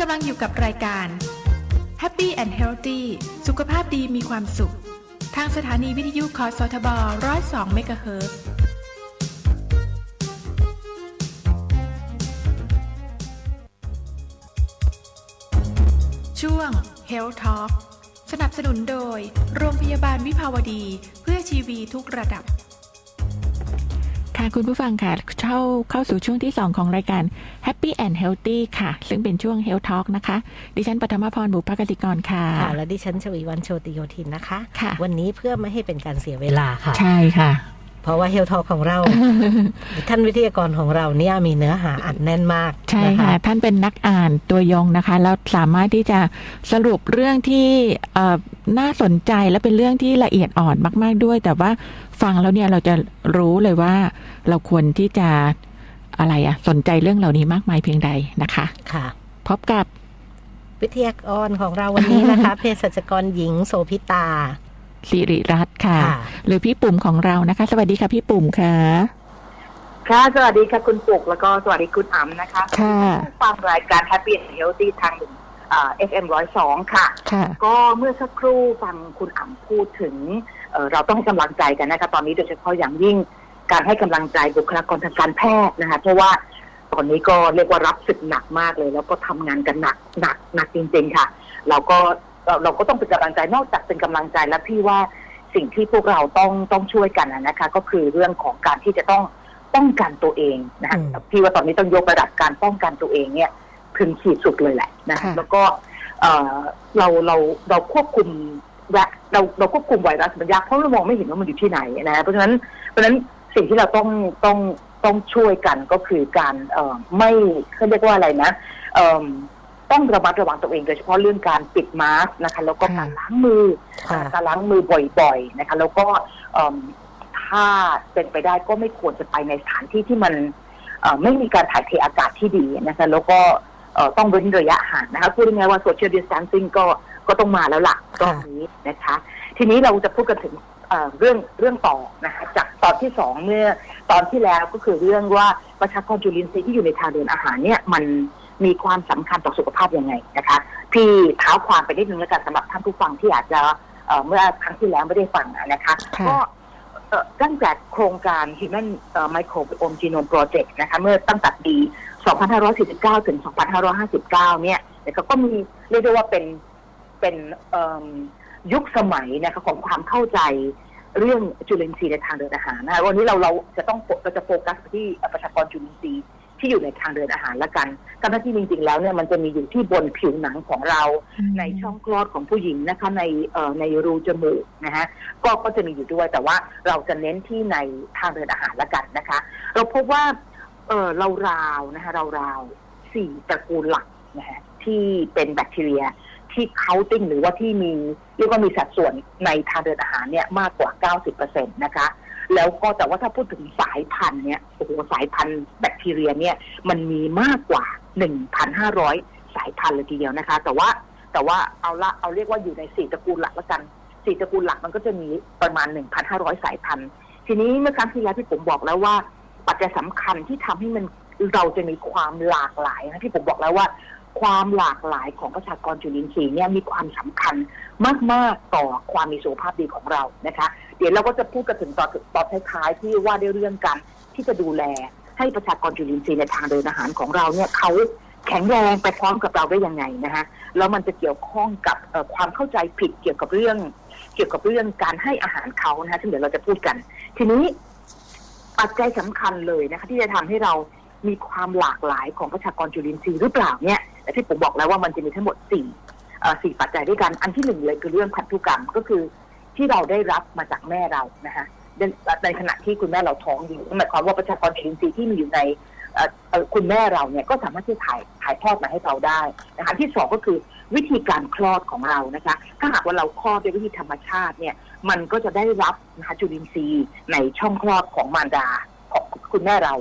กำลังอยู่กับรายการ Happy and Healthy สุขภาพดีมีความสุข ทางสถานีวิทยุคอสทบ102เมกะเฮิรตซ์ช่วง Health Talk สนับสนุนโดย โรงพยาบาลวิภาวดี เพื่อชีวีทุกระดับ ค่ะคุณผู้ฟังค่ะเข้าเข้าสู่ช่วงที่ 2 ของรายการ Happy and Healthy ค่ะ ซึ่งเป็นช่วง Health Talk นะคะ ดิฉันปฐมพรบุพกติกรค่ะค่ะและดิฉันชวีวันโชติโยธินนะคะ ค่ะ วันนี้เพื่อไม่ให้เป็นการเสียเวลาค่ะ ใช่ค่ะ เพราะว่าเฮลทอของเรา ท่านวิทยากรของเราเนี่ยมีเนื้อหาอัดแน่นมาก ใช่นค่ะ ท่านเป็นนักอ่านตัวยงนะคะ แล้วสามารถที่จะสรุปเรื่องที่เอ่อน่าสนใจและเป็นเรื่องที่ละเอียดอ่อนมาก ๆด้วย แต่ว่าฟังแล้วเนี่ยเราจะรู้เลยว่าเราควรที่จะอะไรอะสนใจเรื่องเหล่านี้มากมายเพียงใดนะคะ ค่ะ พบกับวิทยากรของเราวันนี้นะคะเภสัชกรหญิงโสพิตา สิริรัตน์ค่ะค่ะ หรือพี่ปุ่มของเรานะคะ สวัสดีค่ะพี่ปุ่มค่ะ ค่ะ สวัสดีค่ะคุณปุกแล้วก็สวัสดีคุณอ๋ำนะคะ ค่ะผู้ฟังรายการ Happy and Healthy ทางเอ่อ FM ร้อยสองค่ะค่ะ ก็เมื่อสักครู่ฟังคุณอ๋ำพูดถึงเอ่อเราต้องให้กำลังใจกันนะคะ ตอนนี้โดยเฉพาะอย่างยิ่งการให้กำลังใจบุคลากรทางการแพทย์นะคะ เพราะว่าตอนนี้ก็เรียกว่ารับศึกหนักมากเลย แล้วก็ทำงานกันหนักหนักหนักจริง ๆ ค่ะ เราก็ เราเราก็ต้องเป็นกำลังใจนอกจากเป็นกำลังใจแล้วพี่ว่าสิ่งที่พวกเราต้องต้องช่วยกันนะนะคะ ก็คือเรื่องของการที่จะต้องป้องกันตัวเองนะคะอืมพี่ว่าตอนนี้ต้องยกระดับการป้องกันตัวเองเนี่ยถึงขีดสุดเลยแหละนะค่ะ แล้วก็เอ่อเราเราเราควบคุมแวะเราเราควบคุมไวรัสมันยากเพราะเรามองไม่เห็นว่ามันอยู่ที่ไหนนะเพราะฉะนั้นเพราะฉะนั้นสิ่งที่เราต้องต้องต้องช่วยกันก็คือการเอ่อไม่เขาเรียกว่าอะไรนะ เอิ่ม ต้องระมัดระวังตัวเองโดยเฉพาะเรื่องการปิดมาสก์นะคะ แล้วก็ค่ะการล้างมือค่ะการล้างมือบ่อยๆนะคะ แล้วก็เอิ่มถ้าเป็นไปได้ก็ไม่ควรจะไปในสถานที่ที่มันเอ่อไม่มีการถ่ายเทอากาศที่ดีนะคะ แล้วก็เอ่อต้องเว้นระยะห่างนะคะพูดง่ายๆว่า social distancing ก็ก็ต้องมาแล้วล่ะรอบนี้นะคะ ทีนี้เราจะพูดกันถึงเอ่อเรื่องเรื่องต่อนะคะจากตอนที่สองเมื่อตอนที่แล้วก็คือเรื่องว่าประชากรจุลินทรีย์ที่อยู่ในทางเดินอาหารเนี่ยมัน มีความสำคัญต่อสุขภาพยังไงนะคะพี่เท้าความไปนิดนึงแล้วกันสำหรับท่านผู้ฟังที่อาจจะเอ่อเมื่อครั้งที่แล้วไม่ได้ฟังนะคะค่ะก็เอ่อตั้งแต่โครงการ Human เอ่อ Microbiome Genome Project นะคะเมื่อตั้งแต่ปี 2549 ถึง 2559 เนี่ยนะคะก็มีเรียกได้ว่าเป็นเป็นเอิ่มยุคสมัยนะคะของความเข้าใจเรื่องจุลินทรีย์ในทางเดินอาหารนะคะวันนี้เราเราจะต้องโฟเราจะโฟกัสไปที่ประชากรจุลินทรีย์ ที่อยู่ในทางเดินอาหารละกันทั้งที่จริงๆแล้วเนี่ยมันจะมีอยู่ที่บนผิวหนังของเรา ในช่องคลอดของผู้หญิงนะคะในเอ่อในรูจมูกนะฮะก็ก็จะมีอยู่ด้วยแต่ว่าเราจะเน้นที่ในทางเดินอาหารละกันนะคะ เราพบว่าเออเราราวๆนะคะเราราวๆสี่ตระกูลหลักนะฮะที่เป็นแบคทีเรียที่เคาน์ติ้งหรือว่าที่มีเรียกว่ามีสัดส่วนในทางเดินอาหารเนี่ยมากกว่า 90%นะคะ แล้วก็แต่ว่าถ้าพูดถึงสายพันธุ์เนี่ยโอ้โหสายพันธุ์แบคทีเรียเนี่ยมันมีมากกว่า 1,500 สายพันธุ์เลยทีเดียวนะคะ แต่ว่าแต่ว่าเอาละเอาเรียกว่าอยู่ในสี่ตระกูลหลักแล้วกันสี่ตระกูลหลักมันก็จะมีประมาณ 1,500 สายพันธุ์ ทีนี้เมื่อครั้งที่แล้วที่ผมบอกแล้วว่าปัจจัยสำคัญที่ทำให้มันเราจะมีความหลากหลายนะที่ผมบอกแล้วว่า ความหลากหลายของประชากรจุลินทรีย์เนี่ยมีความสำคัญมาก ๆ ต่อความมีสุขภาพดีของเรานะคะ เดี๋ยวเราก็จะพูดกันถึงตอนตอนท้ายๆที่ว่าด้วยเรื่องการที่จะดูแลให้ประชากรจุลินทรีย์ในทางเดินอาหารของเราเนี่ยเขาแข็งแรงไปพร้อมกับเราได้ยังไงนะคะแล้วมันจะเกี่ยวข้องกับความเข้าใจผิดเกี่ยวกับเรื่อง เกี่ยวกับเรื่องการให้อาหารเขานะคะซึ่งเดี๋ยวเราจะพูดกัน ทีนี้ปัจจัยสำคัญเลยนะคะที่จะทำให้เรามีความหลากหลายของประชากรจุลินทรีย์หรือเปล่าเนี่ย แต่ที่ผมบอกแล้วว่ามันจะมีทั้งหมดสี่สี่ปัจจัยด้วยกัน อันที่หนึ่งเลยคือเรื่องพันธุกรรมก็คือที่เราได้รับมาจากแม่เรานะคะในขณะที่คุณแม่เราท้องอยู่หมายความว่าประชากรจุลินทรีย์ที่มีอยู่ในคุณแม่เราเนี่ยก็สามารถที่ถ่ายถ่ายทอดมาให้เราได้นะคะที่สองก็คือวิธีการคลอดของเรานะคะ ถ้าหากว่าเราคลอดด้วยวิธีธรรมชาติเนี่ย มันก็จะได้รับนะคะจุลินทรีย์ในช่องคลอดของมารดาของคุณแม่เรา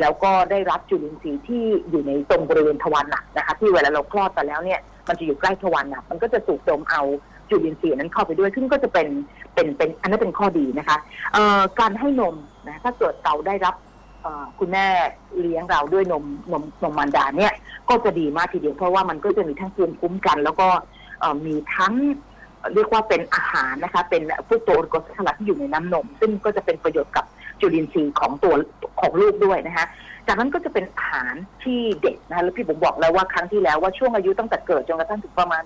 แล้วก็ได้รับจุลินทรีย์ที่อยู่ในตรงบริเวณทวารหนักนะคะ ที่เวลาเราคลอดไปแล้วเนี่ยมันจะอยู่ใกล้ทวารหนักมันก็จะสูดดมเอาจุลินทรีย์นั้นเข้าไปด้วย ซึ่งก็จะเป็นเป็นเป็นอันนั้นเป็นข้อดีนะคะเอ่อการให้นมนะถ้าเกิดเราได้รับเอ่อคุณแม่เลี้ยงเราด้วยนมนมนมมารดาเนี่ยก็จะดีมากทีเดียวเพราะว่ามันก็จะมีทั้งภูมิคุ้มกัน แล้วก็เอ่อมีทั้งเรียกว่าเป็นอาหารนะคะ เป็นพวกตัวกรดสลัดที่อยู่ในน้ำนม ซึ่งก็จะเป็นประโยชน์กับ จุลินทรีย์ของตัวของลูกด้วยนะคะจากนั้นก็จะเป็นอาหารที่เด็กนะคะแล้วพี่ผมบอกแล้วว่าครั้งที่แล้วว่าช่วงอายุตั้งแต่เกิดจนกระทั่งถึงประมาณ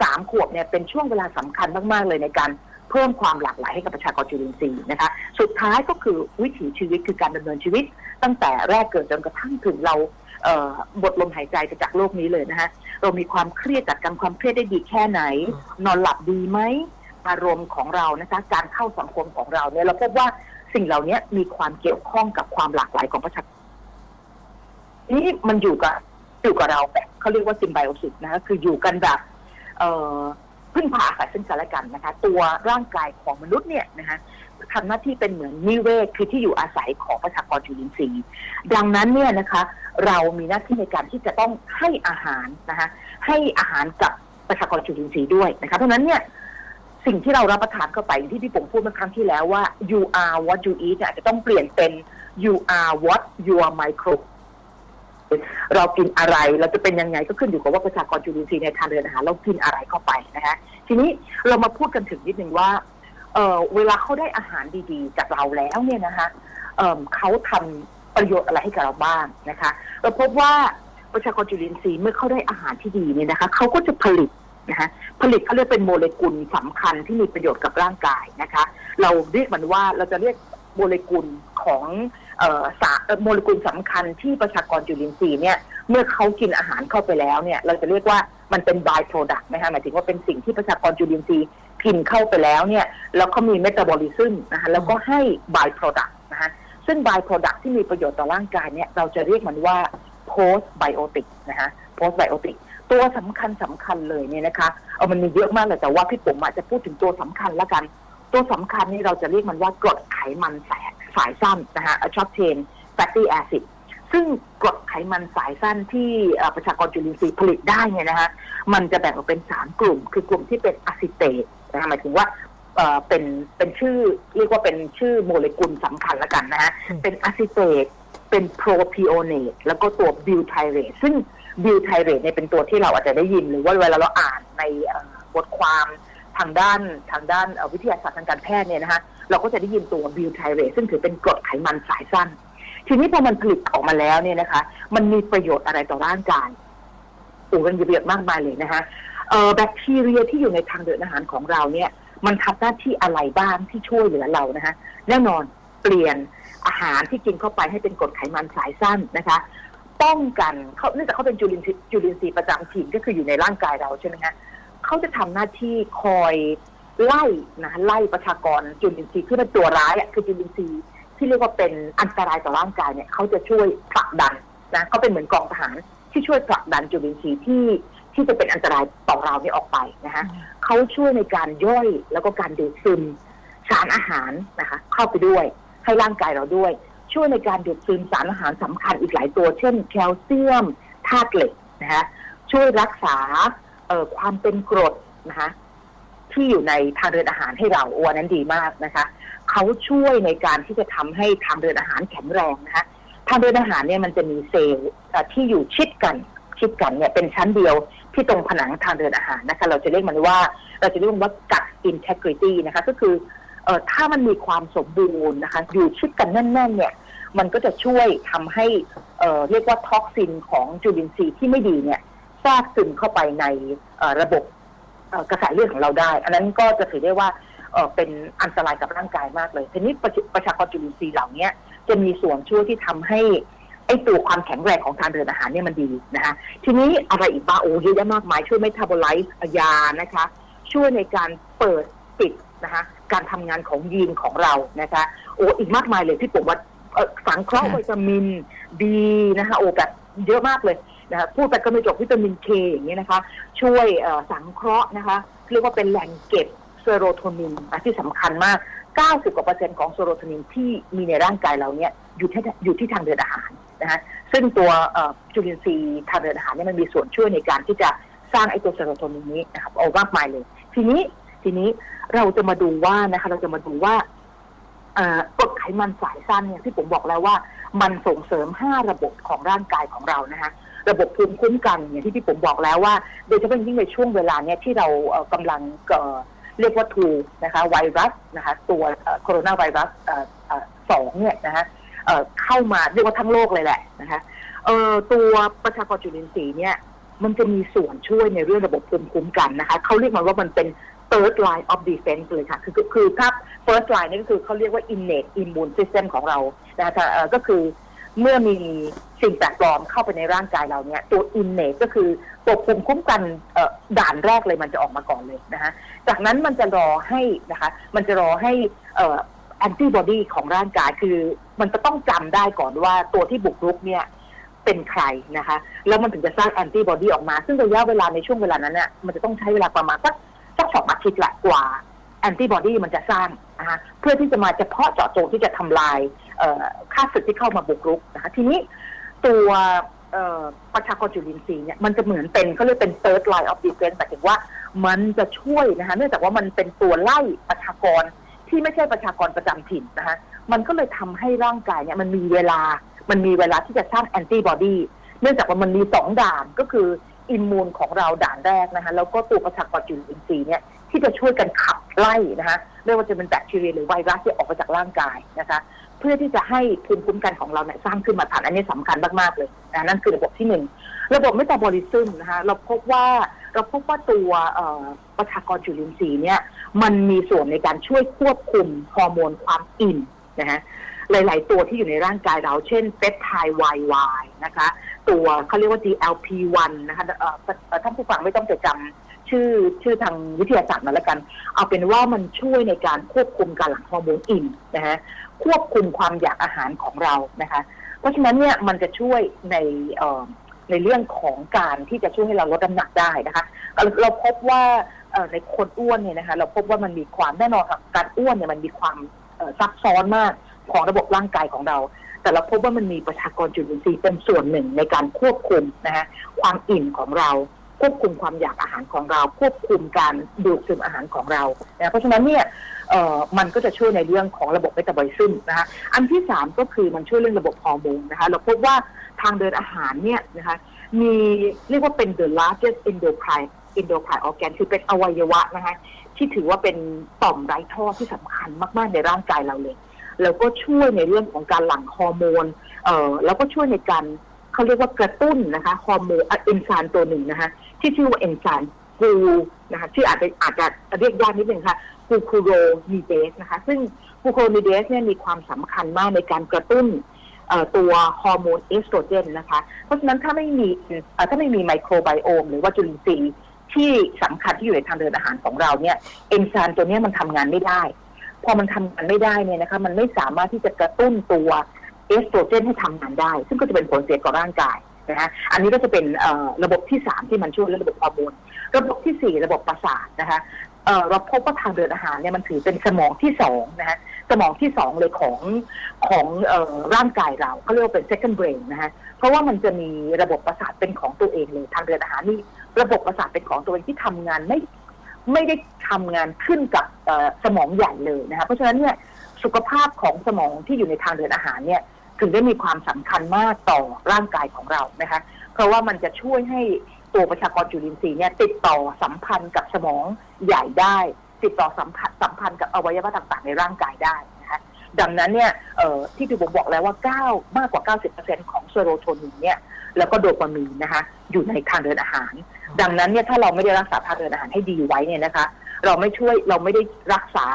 สามขวบเนี่ยเป็นช่วงเวลาสำคัญมากๆเลยในการเพิ่มความหลากหลายให้กับประชากรจุลินทรีย์นะคะ สุดท้ายก็คือวิถีชีวิตคือการดำเนินชีวิต ตั้งแต่แรกเกิดจนกระทั่งถึงเราเอ่อบทลมหายใจจะจากโลกนี้เลยนะคะเรามีความเครียดจัดการความเครียดได้ดีแค่ไหน นอนหลับดีไหมอารมณ์ของเรานะคะการเข้าสังคมของเราเนี่ยเราพบว่า สิ่งเหล่านี้มีความเกี่ยวข้องกับความหลากหลายของประชากรนี่มันอยู่กับอยู่กับเราแบบเขาเรียกว่าซิมไบโอซิสนะคะคืออยู่กันแบบเอ่อพึ่งพาอาศัยซึ่งกันและกันนะคะ ตัวร่างกายของมนุษย์เนี่ยนะคะทำหน้าที่เป็นเหมือนนิเวศคือที่อยู่อาศัยของประชากรจุลินทรีย์ ดังนั้นเนี่ยนะคะ เรามีหน้าที่ในการที่จะต้องให้อาหารนะคะให้อาหารกับประชากรจุลินทรีย์ด้วยนะคะเพราะฉะนั้นเนี่ย สิ่งที่เรารับประทานเข้าไปอย่างที่พี่ผมพูดเมื่อครั้งที่แล้วว่า you are what you eat อาจจะต้องเปลี่ยนเป็น you are what your micro เรากินอะไรเราจะเป็นยังไงก็ขึ้นอยู่กับว่าประชากรจุลินทรีย์ในทางเดินอาหารเรากินอะไรเข้าไปนะคะทีนี้เรามาพูดกันถึงนิดนึงว่าเออเวลาเขาได้อาหารดีๆ จากเราแล้วเนี่ยนะคะเออเขาทำประโยชน์อะไรให้กับเราบ้างนะคะ เราพบว่าประชากรจุลินทรีย์เมื่อเขาได้อาหารที่ดีเนี่ยนะคะเขาก็จะผลิต นะคะผลิตเขาเรียกเป็นโมเลกุลสำคัญที่มีประโยชน์กับร่างกายนะคะ เราเรียกมันว่าเราจะเรียกโมเลกุลของออสารโมเลกุลสำคัญที่ประชากรจุลินทรีย์เนี่ยเมื่อเขากินอาหารเข้าไปแล้วเนี่ย เราจะเรียกว่ามันเป็น by product นะคะหมายถึงว่าเป็นสิ่งที่ประชากรจุลินทรีย์กินเข้าไปแล้วเนี่ยแล้วเขามีเมตาบอลิซึมนะคะแล้วก็ให้ by product นะคะซึ่ง by product ที่มีประโยชน์ต่อร่างกายเนี่ยเราจะเรียกมันว่า post biotic นะคะ post biotic ตั วสำคัญสำคัญเลยเนี่ยนะคะเอามันมีเยอะมากเลยแต่ว่าพี่ผมอาจจะพูดถึงตัวสำคัญแล้วกัน ตัวสำคัญนี่เราจะเรียกมันว่ากรดไขมันสายสายสั้นนะคะ short chain fatty acid ซึ่งกรดไขมันสายสั้นที่เอ่อประชากรจุลินทรีย์ผลิตได้เนี่ยนะคะมันจะแบ่งออกเป็นสามกลุ่ม คือกลุ่มที่เป็นอะซิเตตนะคะหมายถึงว่าเอ่อเป็นเป็นชื่อเรียกว่าเป็นชื่อโมเลกุลสำคัญแล้วกันนะฮะอืมเป็นอะซิเตตเป็นโปรพิโอเนตแล้วก็ตัวบิวไทเรตซึ่ง บิวไทเรตเนี่ยเป็นตัวที่เราอาจจะได้ยิน หรือว่าเวลาเราอ่านในบทความทางด้านทางด้านวิทยาศาสตร์ทางการแพทย์เนี่ยนะคะเราก็จะได้ยินตัวบิวไทเรตซึ่งถือเป็นกรดไขมันสายสั้น ทีนี้พอมันผลิตออกมาแล้วเนี่ยนะคะ มันมีประโยชน์อะไรต่อร่างกายโอ้มันมีประโยชน์มากมายเลยนะคะแบคทีเรียที่อยู่ในทางเดินอาหารของเราเนี่ย มันทำหน้าที่อะไรบ้างที่ช่วยเหลือเรานะคะแน่นอนเปลี่ยนอาหารที่กินเข้าไปให้เป็นกรดไขมันสายสั้นนะคะ ป้องกันเขาเนื่องจากเขาเป็นจุลินทรีย์จุลินทรีย์ประจำถิ่นก็คืออยู่ในร่างกายเราใช่ไหมคะเขาจะทำหน้าที่คอยไล่นะไล่ประชากรจุลินทรีย์ที่เป็นตัวร้ายอะคือจุลินทรีย์ที่เรียกว่าเป็นอันตรายต่อร่างกายเนี่ยเขาจะช่วยผลักดันนะเขาเป็นเหมือนกองทหารที่ช่วยผลักดันจุลินทรีย์ที่ที่จะเป็นอันตรายต่อเราเนี่ยออกไปนะคะเขาช่วยในการย่อยแล้วก็การดูดซึมสารอาหารนะคะ เข้าไปด้วยให้ร่างกายเราด้วย ช่วยในการดูดซึมสารอาหารสำคัญอีกหลายตัว เช่น แคลเซียมธาตุเหล็กนะคะช่วยรักษาเอ่อความเป็นกรดนะคะที่อยู่ในทางเดินอาหารให้เราโอ้อันนั้นดีมากนะคะเขาช่วยในการที่จะทำให้ทางเดินอาหารแข็งแรงนะคะทางเดินอาหารเนี่ยมันจะมีเซลล์ที่อยู่ชิดกันชิดกันเนี่ยเป็นชั้นเดียวที่ตรงผนังทางเดินอาหารนะคะ เราจะเรียกมันว่า เราจะเรียกมันว่า gut integrity นะคะ ก็คือ เอ่อถ้ามันมีความสมบูรณ์นะคะ อยู่ชิดกันแน่นๆ เนี่ย มันก็จะช่วยทำให้เอ่อเรียกว่าท็อกซินของจุลินทรีย์ที่ไม่ดีเนี่ยแทรกซึมเข้าไปในเอ่อระบบเอ่อกระแสเลือดของเราได้ อันนั้นก็จะถือได้ว่าเอ่อเป็นอันตรายกับร่างกายมากเลย ทีนี้ประชากรจุลินทรีย์เหล่านี้จะมีส่วนช่วยที่ทำให้ไอตัวความแข็งแรงของทางเดินอาหารเนี่ยมันดีนะคะ ทีนี้อะไรอีกบ้างโอ้เยอะแยะมากมายช่วยเมตาบอไลซ์ยานะคะ ช่วยในการเปิดปิดนะคะ การทำงานของยีนของเรานะคะโอ้อีกมากมายเลยที่ผมว่าสังเคราะห์วิตามินดีนะคะโอ้แบบเยอะมากเลยนะคะพูดไปก็ไม่จบวิตามินเคอย่างเงี้ยนะคะ ช่วยสังเคราะห์นะคะเรียกว่าเป็นแหล่งเก็บเซโรโทนินนะที่สำคัญมาก 90 กว่าเปอร์เซ็นต์ของเซโรโทนินที่มีในร่างกายเราเนี่ยอยู่ที่อยู่ที่ทางเดินอาหารนะคะซึ่งตัวจุลินทรีย์ทางเดินอาหารเนี่ยมันมีส่วนช่วยในการที่จะสร้างไอ้ตัวเซโรโทนินนี้นะครับเอามากมายเลย ทีนี้ ทีนี้เราจะมาดูว่านะคะ เราจะมาดูว่ากรดไขมันสายสั้นเนี่ยที่ผมบอกแล้วว่า มันส่งเสริม5ระบบของร่างกายของเรานะคะระบบภูมิคุ้มกันอย่างที่พี่ผมบอกแล้วว่าโดยเฉพาะยิ่งในช่วงเวลาเนี้ยที่เราเอ่อกำลังเรียกว่าทูนะคะไวรัสนะคะ ตัวโคโรนาไวรัสสองเนี่ยนะคะเข้ามาเรียกว่าทั้งโลกเลยแหละนะคะตัวประชากรจุลินทรีย์เนี่ยมันจะมีส่วนช่วยในเรื่องระบบภูมิคุ้มกันนะคะเขาเรียกมันว่ามันเป็น third line of defense เลยค่ะคือคือคือถ้า first line นี่ก็คือเขาเรียกว่า innate immune system ของเรานะคะเออก็คือเมื่อมีสิ่งแปลกปลอมเข้าไปในร่างกายเราเนี่ย ตัว innate ก็คือตัวภูมิคุ้มกันด่านแรกเลยมันจะออกมาก่อนเลยนะคะจากนั้นมันจะรอให้นะคะ มันจะรอให้ออแอนติบอดีของร่างกายคือมันจะต้องจำได้ก่อนว่าตัวที่บุกรุกเนี่ยเป็นใครนะคะ แล้วมันถึงจะสร้างแอนติบอดีออกมา ซึ่งระยะเวลาในช่วงเวลานั้นเนี่ยมันจะต้องใช้เวลาประมาณสัก สักสองอาทิตย์ละกว่าแอนติบอดีมันจะสร้างนะคะเพื่อที่จะมาเฉพาะเจาะจงที่จะทำลายค่าศึกที่เข้ามาบุกรุกนะคะทีนี้ตัวประชากรจุลินทรีย์เนี่ยมันจะเหมือนเป็นเขาเรียกเป็น third line of defense แต่ถึงว่ามันจะช่วยนะคะเนื่องจากว่ามันเป็นตัวไล่ประชากรที่ไม่ใช่ประชากรประจำถิ่นนะคะมันก็เลยทำให้ร่างกายเนี่ยมันมีเวลา มันมีเวลาที่จะสร้างแอนติบอดีเนื่องจากว่ามันมีสองด่านก็คือ อิมมูนของเราด่านแรกนะคะแล้วก็ตัวประชากรจุลินทรีย์เนี่ยที่จะช่วยกันขับไล่นะคะไม่ว่าจะเป็นแบคทีเรียหรือไวรัสที่ออกมาจากร่างกายนะคะเพื่อที่จะให้ภูมิคุ้มกันของเราเนี่ยสร้างขึ้นมาทันอันนี้สำคัญมากๆเลยนะนั่นคือระบบที่หนึ่งระบบเมตาบอลิซึมนะคะเราพบว่าเราพบว่าตัวประชากรจุลินทรีย์เนี่ยมันมีส่วนในการช่วยควบคุมฮอร์โมนความอิ่มนะฮะหลาย ๆ ตัวที่อยู่ในร่างกายเรา เช่นเปปไทด์ YY นะคะ ตัวเขาเรียกว่า GLP-1 นะคะท่านผู้ฟังไม่ต้องจดจำชื่อชื่อทางวิทยาศาสตร์มาแล้วกัน เอาเป็นว่ามันช่วยในการควบคุมการหลั่งฮอร์โมนอิ่มนะฮะควบคุมความอยากอาหารของเรานะคะ เพราะฉะนั้นเนี่ยมันจะช่วยในในเรื่องของการที่จะช่วยให้เราลดน้ำหนักได้นะคะเราเราพบว่าในคนอ้วนเนี่ยนะคะเราพบว่ามันมีความแน่นอนค่ะการอ้วนเนี่ยมันมีความซับซ้อนมากของระบบร่างกายของเรา แต่เราพบว่ามันมีประชากรจุลินทรีย์เป็นส่วนหนึ่งในการควบคุมนะคะความอิ่มของเราควบคุมความอยากอาหารของเรา ควบคุมการดูดซึมอาหารของเรานะเพราะฉะนั้นเนี่ยเอ่อมันก็จะช่วยในเรื่องของระบบเมตาบอลิซึมนะคะอันที่สามก็คือมันช่วยเรื่องระบบฮอร์โมนนะคะเราพบว่าทางเดินอาหารเนี่ยนะคะมีเรียกว่าเป็น the largest endocrine endocrine organ คือเป็นอวัยวะนะคะที่ถือว่าเป็นต่อมไร้ท่อที่สำคัญมาก ๆ ในร่างกายเราเลย แล้วก็ช่วยในเรื่องของการหลั่งฮอร์โมนเอ่อแล้วก็ช่วยในการเขาเรียกว่ากระตุ้นนะคะฮอร์โมนเอนไซม์ตัวหนึ่งนะคะ ที่ชื่อว่าเอนไซม์กูนะคะชื่ออาจจะอาจจะเรียกยากนิดนึงค่ะกูคูโรมีเดสนะคะ ซึ่งกูคูโรมีเดสเนี่ยมีความสำคัญมากในการกระตุ้นตัวฮอร์โมนเอสโตรเจนนะคะ เพราะฉะนั้นถ้าไม่มีถ้าไม่มีไมโครไบโอมหรือว่าจุลินทรีย์ที่สำคัญที่อยู่ในทางเดินอาหารของเราเนี่ยเอนไซม์ตัวนี้มันทำงานไม่ได้ พอมันทำงานไม่ได้เนี่ยนะคะมันไม่สามารถที่จะกระตุ้นตัวเอสโตรเจนให้ทำงานได้ ซึ่งก็จะเป็นผลเสียต่อร่างกายนะคะอันนี้ก็จะเป็นระบบที่สามที่มันช่วยเรื่องระบบฮอร์โมนระบบที่สี่ระบบประสาทนะคะเราพบว่าทางเดินอาหารเนี่ยมันถือเป็นสมองที่สองนะคะสมองที่สองเลยของของออร่างกายเราเขาเรียกว่าเป็น second brain นะคะเพราะว่ามันจะมีระบบประสาทเป็นของตัวเองเลยทางเดินอาหารนี่ระบบประสาทเป็นของตัวเองที่ทำงานไม่ ไม่ได้ทำงานขึ้นกับสมองใหญ่เลยนะคะเพราะฉะนั้นเนี่ยสุขภาพของสมองที่อยู่ในทางเดินอาหารเนี่ยถึงได้มีความสำคัญมากต่อร่างกายของเรานะคะ เพราะว่ามันจะช่วยให้ตัวประชากรจุลินทรีย์เนี่ยติดต่อสัมพันธ์กับสมองใหญ่ได้ ติดต่อสัมพันธ์สัมพันธ์กับอวัยวะต่างๆ ในร่างกายได้นะคะดังนั้นเนี่ยเอ่อที่พี่ผมบอกแล้วว่า 9 มากกว่า 90%ของเซโรโทนินเนี่ยแล้วก็โดปามีนนะคะอยู่ในทางเดินอาหาร ดังนั้นเนี่ยถ้าเราไม่ได้รักษาทางเดินอาหารให้ดีไว้เนี่ยนะคะ เราไม่ช่วยเราไม่ได้รักษา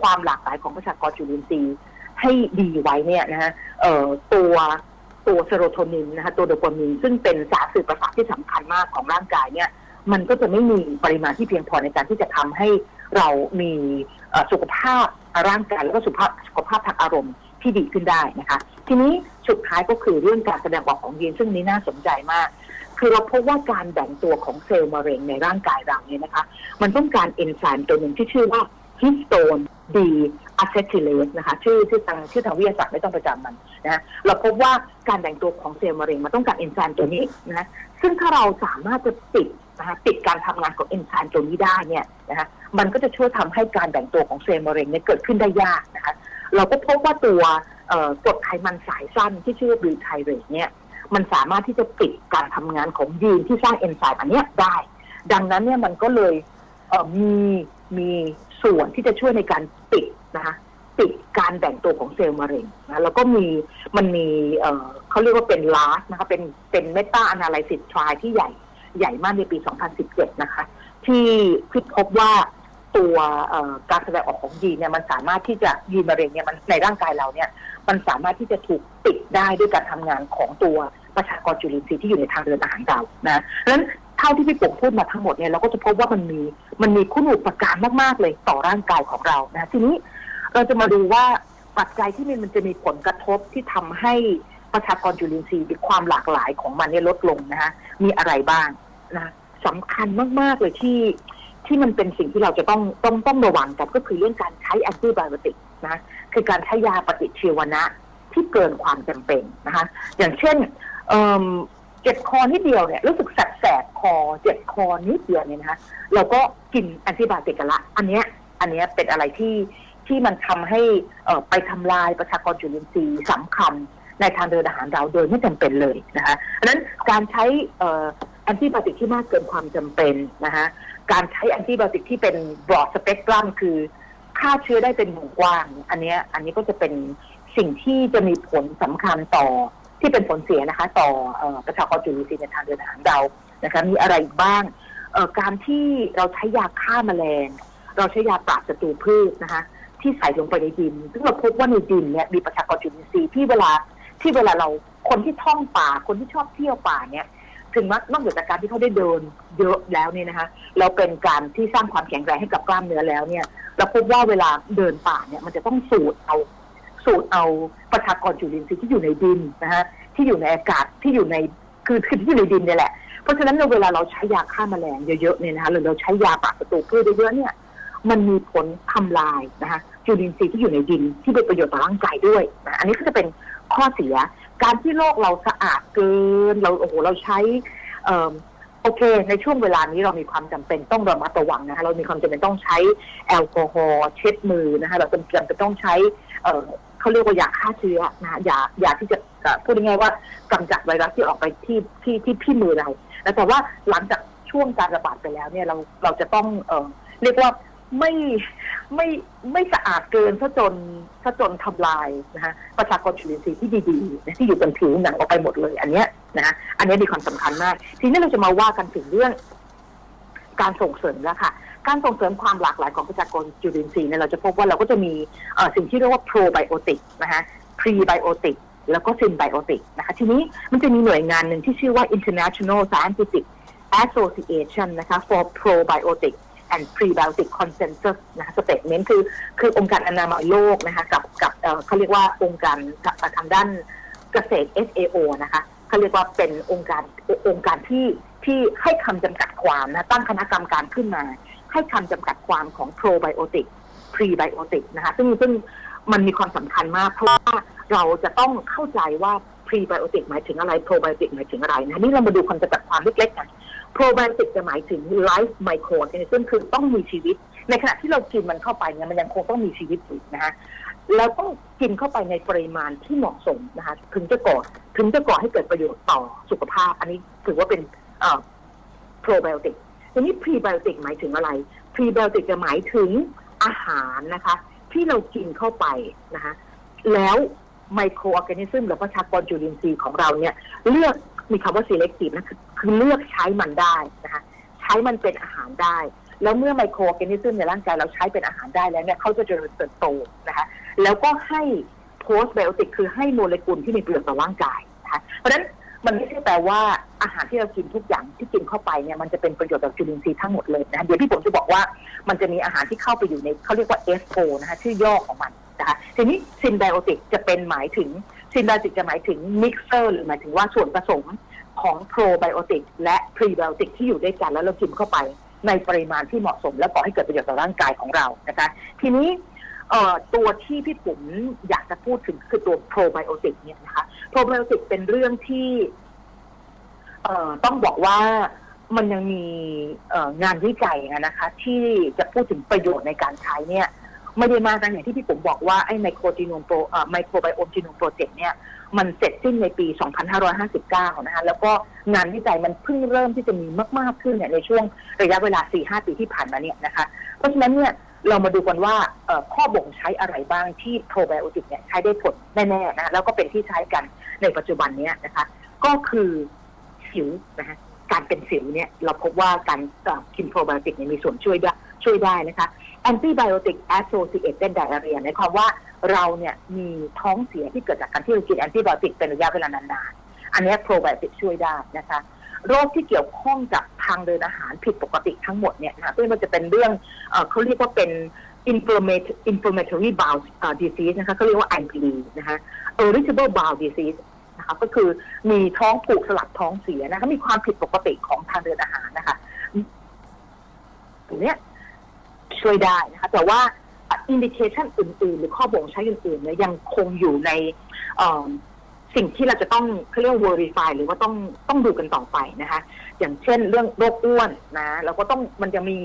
ความหลากหลายของประชากรจุลินทรีย์ให้ดีไว้เนี่ยนะฮะตัวตัวเซโรโทนินนะคะตัวโดปามีนซึ่งเป็นสารสื่อประสาทที่สำคัญมากของร่างกายเนี่ย มันก็จะไม่มีปริมาณที่เพียงพอในการที่จะทำให้เรามีสุขภาพร่างกายแล้วก็สุขภาพสุขภาพทางอารมณ์ที่ดีขึ้นได้นะคะ ทีนี้ สุดท้ายก็คือเรื่องการแสดงออกของยีนซึ่งนี้น่าสนใจมาก คือเราพบว่าการแบ่งตัวของเซลล์มะเร็งในร่างกายเราเนี่ยนะคะ มันต้องการเอนไซม์ตัวหนึ่งที่ชื่อว่าฮิสโตนดีอะเซทิเลสนะคะชื่อชื่อทางชื่อทางวิทยาศาสตร์ไม่ต้องประจำมันนะเราพบว่าการแบ่งตัวของเซลล์มะเร็งมันต้องการเอนไซม์ตัวนี้นะซึ่งถ้าเราสามารถจะปิดนะคะปิดการทำงานของเอนไซม์ตัวนี้ได้เนี่ยนะคะมันก็จะช่วยทำให้การแบ่งตัวของเซลล์มะเร็งเนี่ยเกิดขึ้นได้ยากนะคะเราก็พบว่าตัว กรดไขมันสายสั้นที่ชื่อว่าบิวไทเรตเนี่ยมันสามารถที่จะปิดการทำงานของยีนที่สร้างเอนไซม์อันเนี้ยได้ ดังนั้นเนี่ยมันก็เลยเอ่อมีมีส่วนที่จะช่วยในการปิดนะคะปิดการแบ่งตัวของเซลล์มะเร็งนะแล้วก็มีมันมีเอ่อเขาเรียกว่าเป็นลาสนะคะเป็นเป็นเมตาอนาลิซิสทรายที่ใหญ่ใหญ่มากในปี 2017 นะคะ ที่ที่พบว่า ตัวการแสดงออกของยีนเนี่ยมันสามารถที่จะยีนมะเร็งเนี่ยมันในร่างกายเราเนี่ย มันสามารถที่จะถูกปิดได้ด้วยการทำงานของตัวประชากรจุลินทรีย์ที่อยู่ในทางเดินอาหารเรานะเพราะฉะนั้นเท่าที่พี่ปุ๋มพูดมาทั้งหมดเนี่ยเราก็จะพบว่ามันมีมันมีคุณอุปการมาก ๆ เลยต่อร่างกายของเรานะทีนี้เราจะมาดูว่าปัจจัยที่มันจะมีผลกระทบที่ทำให้ประชากรจุลินทรีย์มีความหลากหลายของมันเนี่ยลดลงนะคะมีอะไรบ้างนะสำคัญมาก ๆ เลยที่ ที่มันเป็นสิ่งที่เราจะต้องต้องต้องระวังกันก็คือเรื่องการใช้แอนติไบโอติกนะคือการใช้ยาปฏิชีวนะที่เกินความจำเป็นนะคะ อย่างเช่นเเจ็บคอนิดเดียวเนี่ยรู้สึกแสบแสบคอเจ็บคอนิดเดียวเนี่ยนะคะเราก็กินแอนติบาโอติกกันละ อันเนี้ยอันเนี้ยเป็นอะไรที่ที่มันทำให้ไปทำลายประชากรจุลินทรีย์สำคัญในทางเดินอาหารเราโดยไม่จำเป็นเลยนะคะดังนั้นการใช้ อ่อแอนติบอติกที่มากเกินความจำเป็นนะคะการใช้แอนติบอติกที่เป็น broad spectrum คือฆ่าเชื้อได้เป็นวงกว้าง อันนี้อันนี้ก็จะเป็นสิ่งที่จะมีผลสำคัญต่อที่เป็นผลเสียนะคะ ต่ออประชากรจุลินทรีย์ในทางเดินอาหารเรานะคะมีอะไรอีกบ้างการที่เราใช้ยาฆ่าแมลง เราใช้ยาปราบศัตรูพืชนะคะที่ใส่ลงไปในดิน ซึ่งเราพบว่าในดินเนี่ยมีประชากรจุลินทรีย์ที่เวลาที่เวลาเราคนที่ท่องป่าคนที่ชอบเที่ยวป่าเนี่ย ถึงแม้นอกจากการที่เขาได้เดินเยอะแล้วเนี่ยนะคะ เราเป็นการที่สร้างความแข็งแรงให้กับกล้ามเนื้อแล้วเนี่ย เราพบว่าเวลาเดินป่าเนี่ยมันจะต้องสูดเอา สูดเอาประชากรจุลินทรีย์ที่อยู่ในดินนะฮะที่อยู่ในอากาศที่อยู่ในคือคือที่อยู่ในดินเนี่ยแหละ เพราะฉะนั้นเวลาเราใช้ยาฆ่าแมลงเยอะๆเนี่ยนะคะหรือเราใช้ยาปราบศัตรูพืชเยอะๆเนี่ยมันมีผลทำลายนะคะจุลินทรีย์ที่อยู่ในดินที่เป็นประโยชน์ต่อร่างกายด้วยนะอันนี้ก็จะเป็นข้อเสีย การที่โลกเราสะอาดเกิน เราโอ้โหเราใช้เออโอเค ในช่วงเวลานี้เรามีความจำเป็นต้องระมัดระวังนะคะเรามีความจำเป็นต้องใช้แอลกอฮอล์เช็ดมือนะคะเราจำเป็นต้องใช้เออเขาเรียกว่ายาฆ่าเชื้อนะยายาที่จะพูดง่ายๆว่ากำจัดไวรัสที่ออกไปที่ที่ที่ที่มือเราแต่ว่าหลังจากช่วงการระบาดไปแล้วเนี่ยเราเราจะต้องเอ่อเรียกว่า ไม่ไม่ไม่สะอาดเกินซะจนซะจนทำลายนะคะประชากรจุลินทรีย์ที่ดีๆที่อยู่บนผิวหนังออกไปหมดเลย อันเนี้ยนะอันเนี้ยมีความสำคัญมาก ทีนี้เราจะมาว่ากันถึงเรื่อง การส่งเสริมแล้วค่ะ การส่งเสริมความหลากหลายของประชากรจุลินทรีย์เนี่ยเราจะพบว่าเราก็จะมีสิ่งที่เรียกว่าโปรไบโอติกนะคะพรีไบโอติกแล้วก็ซินไบโอติกนะคะทีนี้มันจะมีหน่วยงานหนึ่งที่ชื่อว่า International Scientific Association นะคะ for Probiotic and Prebiotic Consensus นะคะสเตทเมนต์คือคือองค์การอนามัยโลกนะคะกับกับเขาเรียกว่าองค์การทางด้านเกษตร SAO นะคะเขาเรียกว่าเป็นองค์การองค์การที่ที่ให้คำจำกัดความนะตั้งคณะกรรมการขึ้นมา ให้คำจำกัดความของ probiotic prebiotic นะคะซึ่งซึ่งมันมีความสำคัญมาก เพราะว่าเราจะต้องเข้าใจว่า prebiotic หมายถึงอะไร probiotic หมายถึงอะไรนะนี่เรามาดูความจำกัดความเล็กๆกัน probiotic จะหมายถึง life microorganism คือต้องมีชีวิต ในขณะที่เรากินมันเข้าไปเนี่ยมันยังคงต้องมีชีวิตอยู่นะคะแล้วต้องกินเข้าไปในปริมาณที่เหมาะสมนะคะถึงจะก่อถึงจะก่อให้เกิดประโยชน์ต่อสุขภาพ อันนี้ถือว่าเป็นเอ่อ probiotic ทีนี้ prebiotic หมายถึงอะไร prebiotic จะหมายถึงอาหารนะคะ ที่เรากินเข้าไปนะคะแล้วไมโครออร์แกนิซึมหรือประชากรจุลินทรีย์ของเราเนี่ย เลือกมีคำว่า selective นะคือ คือเลือกใช้มันได้นะคะใช้มันเป็นอาหารได้ แล้วเมื่อไมโครออร์แกนิซึมในร่างกายเราใช้เป็นอาหารได้แล้วเนี่ยเขาจะเจริญเติบโตนะคะแล้วก็ให้โพสไบโอติกคือให้โมเลกุลที่มีประโยชน์ต่อร่างกายนะคะเพราะฉะนั้นมันไม่ใช่แปลว่าอาหารที่เรากินทุกอย่างที่กินเข้าไปเนี่ยมันจะเป็นประโยชน์ต่อจุลินทรีย์ทั้งหมดเลยนะเดี๋ยวพี่ผมจะบอกว่ามันจะมีอาหารที่เข้าไปอยู่ในเขาเรียกว่า SO นะคะชื่อย่อของมันนะคะทีนี้ซินไบโอติกจะเป็นหมายถึงซินไบโอติกจะหมายถึงมิกเซอร์หรือหมายถึงว่าส่วนผสม ของโปรไบโอติกและพรีไบโอติกที่อยู่ด้วยกันแล้วเรากินเข้าไปในปริมาณที่เหมาะสม และก่อให้เกิดประโยชน์ต่อร่างกายของเรานะคะ ทีนี้เอ่อตัวที่พี่ปุ๋มอยากจะพูดถึงคือตัวโปรไบโอติกเนี่ยนะคะโปรไบโอติกเป็นเรื่องที่เอ่อต้องบอกว่ามันยังมีงานวิจัยนะคะ ที่จะพูดถึงประโยชน์ในการใช้เนี่ย ไม่ได้มากนะอย่างที่พี่ผมบอกว่าไอ้ไมโครจีโนมโปรเอ่อไมโครไบโอมจีโนมโปรเจกต์เนี่ยมันเสร็จสิ้นในปี 2559 นะคะ แล้วก็งานวิจัยมันเพิ่งเริ่มที่จะมีมาก ๆ ขึ้นเนี่ยในช่วงระยะเวลา 4-5 ปีที่ผ่านมาเนี่ยนะคะ เพราะฉะนั้นเนี่ยเรามาดูกันว่าข้อบ่งใช้อะไรบ้างที่โปรไบโอติกเนี่ยใช้ได้ผลแน่ๆนะแล้วก็เป็นที่ใช้กันในปัจจุบันเนี้ยนะคะ ก็คือสิวนะคะการเป็นสิวเนี่ยเราพบว่าการกินโปรไบโอติกเนี่ยมีส่วนช่วยได้ช่วยได้นะคะ antibiotic associated diarrhea หมายความว่าเราเนี่ยมีท้องเสียที่เกิดจากการที่เรากินแอนติไบโอติกเป็นระยะเวลานานๆ อันนี้โปรไบโอติกช่วยได้นะคะ โรคที่เกี่ยวข้องกับทางเดินอาหารผิดปกติทั้งหมดเนี่ยนะคะไม่ว่าจะเป็นเรื่องเขาเรียกว่าเป็น inflammatory bowel disease นะคะเขาเรียกว่า IBD นะคะ irritable bowel disease นะคะก็คือมีท้องผูกสลับท้องเสียนะคะมีความผิดปกติของทางเดินอาหารนะคะตรงเนี้ย ช่วยได้นะคะ แต่ว่าอินดิเคชันอื่น ๆ หรือข้อบ่งใช้อื่นๆเนี่ยยังคงอยู่ในสิ่งที่เราจะต้องเขาเรียกว่า verify หรือว่าต้องต้องดูกันต่อไปนะคะ อย่างเช่นเรื่องโรคอ้วนนะเราก็ต้องมันจะมี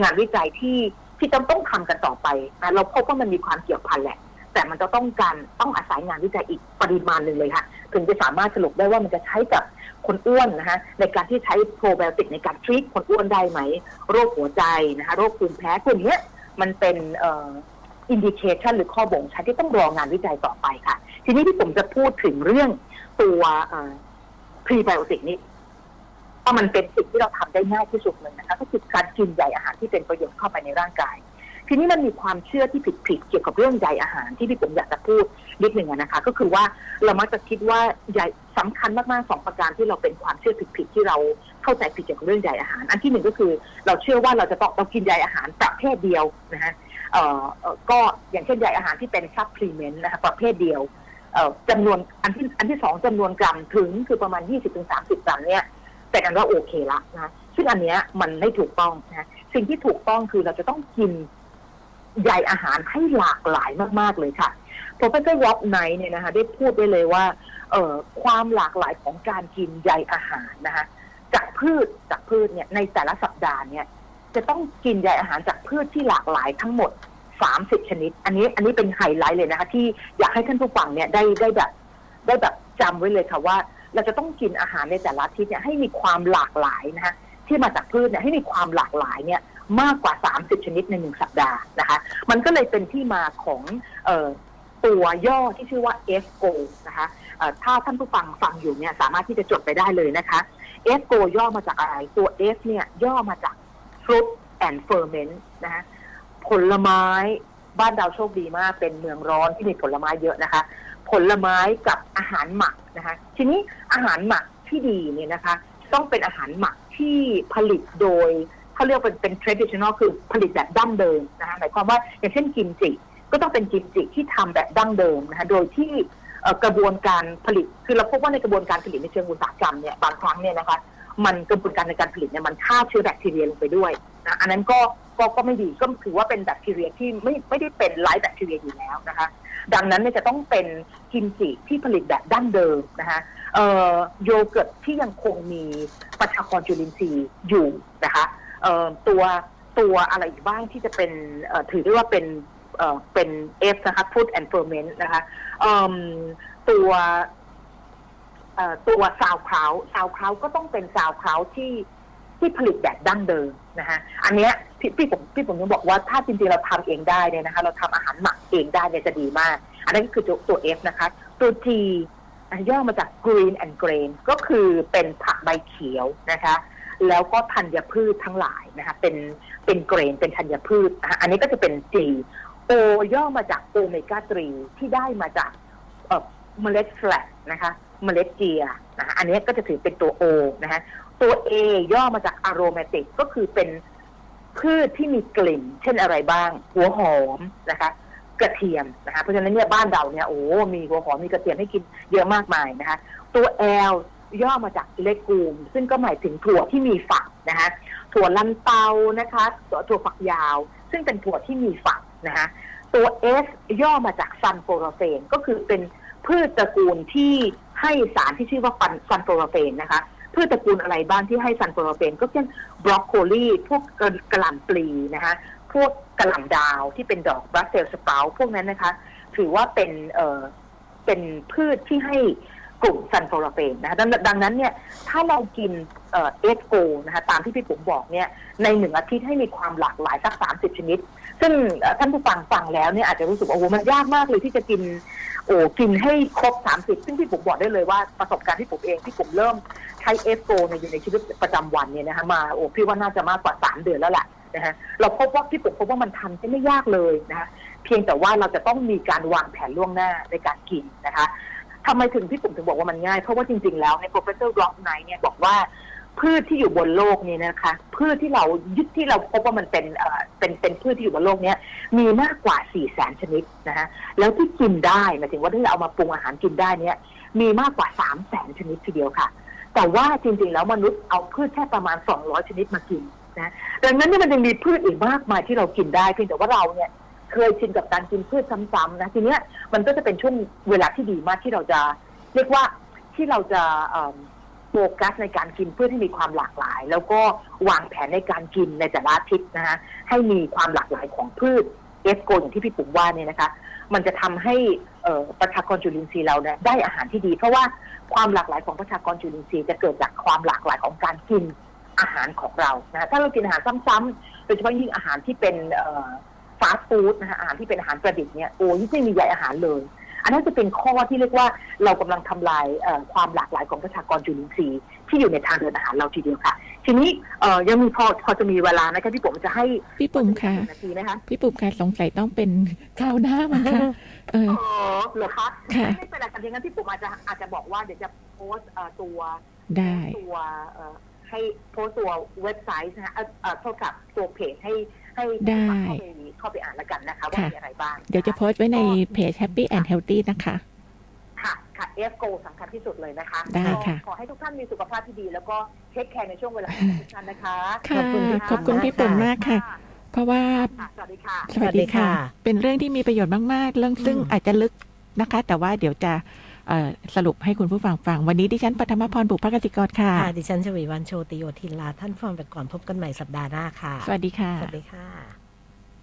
งานวิจัยที่ที่ต้องต้องทำกันต่อไปนะเราพบว่ามันมีความเกี่ยวพันแหละ แต่มันจะต้องการต้องอาศัยงานวิจัยอีกปริมาณหนึ่งเลยค่ะ ถึงจะสามารถสรุปได้ว่ามันจะใช้กับ คนอ้วนนะคะในการที่ใช้โปรไบโอติกในการทรีตคนอ้วนได้ไหม โรคหัวใจนะคะโรคภูมิแพ้กลุ่มนี้มันเป็นอินดิเคชันหรือข้อบ่งชี้ที่ต้องรองานวิจัยต่อไปค่ะ ทีนี้ที่ผมจะพูดถึงเรื่องตัวพรีไบโอติกนี้ว่ามันเป็นสิ่งที่เราทำได้ง่ายที่สุดเลยนะคะก็คือการกินใยอาหารที่เป็นประโยชน์เข้าไปในร่างกาย ทีนี้มันมีความเชื่อที่ผิดๆเกี่ยวกับเรื่องใยอาหารที่พี่ผมอยากจะพูดนิดหนึ่งนะคะ ก็คือว่าเรามักจะคิดว่าใย สำคัญมากๆสองประการที่เราเป็นความเชื่อผิดๆที่เราเข้าใจผิดเกี่ยวกับเรื่องใยอาหาร อันที่หนึ่งก็คือเราเชื่อว่าเราจะต้องเรากินใยอาหารประเภทเดียวนะฮะเอ่อก็อย่างเช่นใยอาหารที่เป็นซัพพลีเมนต์นะคะประเภทเดียวเอ่อจำนวนอันที่อันที่สองจำนวนกรัมถึงคือประมาณ 20-30 กรัมเนี่ยเป็นอันว่าโอเคละนะซึ่งอันเนี้ยมันไม่ถูกต้องนะสิ่งที่ถูกต้องคือเราจะต้องกินใยอาหารให้หลากหลายมาก ๆ เลยค่ะ Professor Rob Knight เนี่ยนะคะได้พูดไว้เลยว่า เอ่อความหลากหลายของการกินใยอาหารนะคะจากพืชจากพืชเนี่ยในแต่ละสัปดาห์เนี่ยจะต้องกินใยอาหารจากพืชที่หลากหลายทั้งหมด 30 ชนิด อันนี้อันนี้เป็นไฮไลท์เลยนะคะ ที่อยากให้ท่านผู้ฟังเนี่ยได้ได้แบบได้แบบจำไว้เลยค่ะว่า เราจะต้องกินอาหารในแต่ละอาทิตย์เนี่ยให้มีความหลากหลายนะคะที่มาจากพืชเนี่ยให้มีความหลากหลายเนี่ยมากกว่า 30 ชนิดในหนึ่งสัปดาห์นะคะ มันก็เลยเป็นที่มาของออตัวย่อที่ชื่อว่า FO นะคะ ถ้าท่านผู้ฟังฟังอยู่เนี่ยสามารถที่จะจดไปได้เลยนะคะ FGO ย่อมาจากอะไร ตัว F เนี่ยย่อมาจาก Fruit and Ferment นะคะผลไม้บ้านเราโชคดีมาก เป็นเมืองร้อนที่มีผลไม้เยอะนะคะ ผลไม้กับอาหารหมักนะคะ ทีนี้อาหารหมักที่ดีเนี่ยนะคะ ต้องเป็นอาหารหมักที่ผลิตโดยเขาเรียกเป็นเป็น traditional คือผลิตแบบดั้งเดิมนะคะหมายความว่าอย่างเช่นกิมจิก็ต้องเป็นกิมจิที่ทำแบบดั้งเดิมนะคะโดยที่ กระบวนการผลิต คือเราพบว่าในกระบวนการผลิตในเชิงอุตสาหกรรมเนี่ยบางครั้งเนี่ยนะคะ มันกระบวนการในการผลิตเนี่ยมันฆ่าเชื้อแบคทีเรียลงไปด้วยนะอันนั้นก็ก็ก็ไม่ดีก็ถือว่าเป็นแบคทีเรียที่ไม่ไม่ได้เป็นไร้แบคทีเรียอยู่แล้วนะคะ ดังนั้นเนี่ยจะต้องเป็นกิมจิที่ผลิตแบบดั้งเดิมนะคะเอ่อโยเกิร์ตที่ยังคงมีประชากรจุลินทรีย์อยู่นะคะเอ่อตัวตัวอะไรอีกบ้างที่จะเป็นถือได้ว่าเป็น เอ่อเป็น F นะคะ Food and Ferment นะคะตัวตัวซาวคราวซาวคราวก็ต้องเป็นซาวคราวที่ที่ผลิตแบบดั้งเดิมนะคะอันเนี้ยพี่พี่ผมพี่ผมยังบอกว่าถ้าจริงๆเราทำเองได้เนี่ยนะคะ เราทำอาหารหมักเองได้เนี่ยจะดีมาก อันนั้นก็คือตัวตัว F นะคะ ตัว G อันย่อมาจาก green and grain ก็คือเป็นผักใบเขียวนะคะ แล้วก็ธัญพืชทั้งหลายนะคะ เป็นเป็นเกรนเป็นธัญพืชนะคะอันนี้ก็จะเป็น G O ย่อมาจากโอเมก้า3ที่ได้มาจากเมล็ดแฟลกนะคะ เมล็ดเจียนะคะอันนี้ก็จะถือเป็นตัว O นะคะตัว A ย่อมาจาก aromatic ก็คือเป็นพืชที่มีกลิ่น เช่นอะไรบ้าง หัวหอมนะคะ กระเทียมนะคะ เพราะฉะนั้นเนี่ยบ้านเราเนี่ยโอ้มีหัวหอมมีกระเทียมให้กินเยอะมากมายนะคะ ตัว L ย่อมาจากเลกูม ซึ่งก็หมายถึงถั่วที่มีฝักนะคะถั่วลันเตานะคะตัวถั่วฝักยาว ซึ่งเป็นถั่วที่มีฝัก นะคะตัว S ย่อมาจากซันโฟราเฟนก็คือเป็นพืชตระกูลที่ให้สารที่ชื่อว่าซันโฟราเฟนนะคะพืชตระกูลอะไรบ้างที่ให้ซันโฟราเฟนก็เช่นบรอกโคลีพวกกระกหล่ำปลีนะคะพวกกระหล่ำดาวที่เป็นดอกบรัสเซลสเปาพวกนั้นนะคะ ถือว่าเป็นเอ่อเป็นพืชที่ให้กลุ่มซันโฟลาเฟนนะคะดังดังนั้นเนี่ยถ้าเรากินเอสโกนะคะตามที่พี่ปุ๋มบอกเนี่ยในหนึ่งอาทิตย์ให้มีความหลากหลายสักสามสิบชนิด ซึ่งท่านผู้ฟังฟังแล้วเนี่ยอาจจะรู้สึกว่าโอ้โหมันยากมากเลยที่จะกินโอ้กินให้ครบ 30 ซึ่งพี่ผมบอกได้เลยว่าประสบการณ์ที่ผมเองที่ผมเริ่มใช้เอฟโกในอยู่ในชีวิตประจำวันเนี่ยนะคะมาโอ้พี่ว่าน่าจะมากกว่า 3 เดือนแล้วแหละนะฮะเราพบว่าพี่ผมพบว่ามันทำได้ไม่ยากเลยนะคะเพียงแต่ว่าเราจะต้องมีการวางแผนล่วงหน้าในการกินนะคะทำไมถึงพี่ผมถึงบอกว่ามันง่าย เพราะว่าจริงๆแล้วใน professor Rock Knight เนี่ยบอกว่า พืชที่อยู่บนโลกนี้นะคะ พืชที่เรายึดที่เราพบว่ามันเป็นเอ่อเป็นเป็นพืชที่อยู่บนโลกเนี้ยมีมากกว่า4 0 0แสนชนิดนะฮะแล้วที่กินได้หมายถึงว่าที่เราเอามาปรุงอาหารกินได้เนี่ยมีมากกว่า3 0 0แสนชนิดทีเดียวค่ะ แต่ว่าจริงๆแล้วมนุษย์เอาพืชแค่ประมาณ 200 ชนิดมากินนะดังนั้นเนี่ยมันยังมีพืชอีกมากมายที่เรากินได้เพียงแต่ว่าเราเนี่ยเคยชินกับการกินพืชซ้ำๆนะทีเนี้ยมันก็จะเป็นช่วงเวลาที่ดีมากที่เราจะเรียกว่าที่เราจะเอิ่มโฟกัสในการกินเพื่อให้มีความหลากหลาย แล้วก็วางแผนในการกินในแต่ละอาทิตย์นะฮะให้มีความหลากหลายของพืชเอสโกอย่างที่พี่ปุ๋มว่าเนี่ยนะคะ มันจะทำให้ประชากรจุลินทรีย์เราเนี่ยได้อาหารที่ดี เพราะว่าความหลากหลายของประชากรจุลินทรีย์จะเกิดจากความหลากหลายของการกินอาหารของเรานะถ้าเรากินอาหารซ้ำๆโดยเฉพาะยิ่งอาหารที่เป็นฟาสต์ฟู้ดนะคะอาหารที่เป็นอาหารประดิษฐ์เนี่ยโอ้ยิ่งไม่มีใยอาหารเลย อันนั้นจะเป็นข้อที่เรียกว่าเรากำลังทำลายเอ่อความหลากหลายของประชากรจุลินทรีย์ที่อยู่ในทางเดินอาหารเราทีเดียวค่ะ ทีนี้เอ่อยังมีพอพอจะมีเวลานะคะที่ผมจะให้พี่ปุ่มค่ะนาทีนะคะพี่ปุ่มค่ะสงสัยต้องเป็นข้าวหน้ามั้งคะเอออ๋อเหรอคะค่ะไม่เป็นไรค่ะอย่างนั้นที่ผมอาจจะอาจจะบอกว่าเดี๋ยวจะโพสต์เอ่อตัวได้ตัวเอ่อให้โพสต์ตัวเว็บไซต์นะคะเอ่อเอ่อโทษกับตัวเพจให้ ให้ได้เข้าไปเข้าไปอ่านแล้วกันนะคะว่าค่ะ มีอะไรบ้างเดี๋ยวจะโพสต์ไว้ในเพจ Happy and Healthy นะคะ ค่ะค่ะเอฟโกสำคัญที่สุดเลยนะคะได้ค่ะขอให้ทุกท่านมีสุขภาพที่ดี แล้วก็เทคแคร์ในช่วงเวลาทุกท่านนะคะค่ะขอบคุณพี่ขอบคุณพี่ปุ่มมากค่ะ เพราะว่า ค่ะสวัสดีค่ะ สวัสดีค่ะ เป็นเรื่องที่มีประโยชน์มาก ๆ เรื่องซึ่งอืม อาจจะลึกนะคะ แต่ว่าเดี๋ยวจะเอ่อ สรุปให้คุณผู้ฟังฟัง วันนี้ดิฉันปัทมพรบุพภกติกรค่ะค่ะ ดิฉันชวีวันโชติโยธินลาท่านฟังไปก่อนพบกันใหม่สัปดาห์หน้าค่ะ สวัสดีค่ะ สวัสดีค่ะ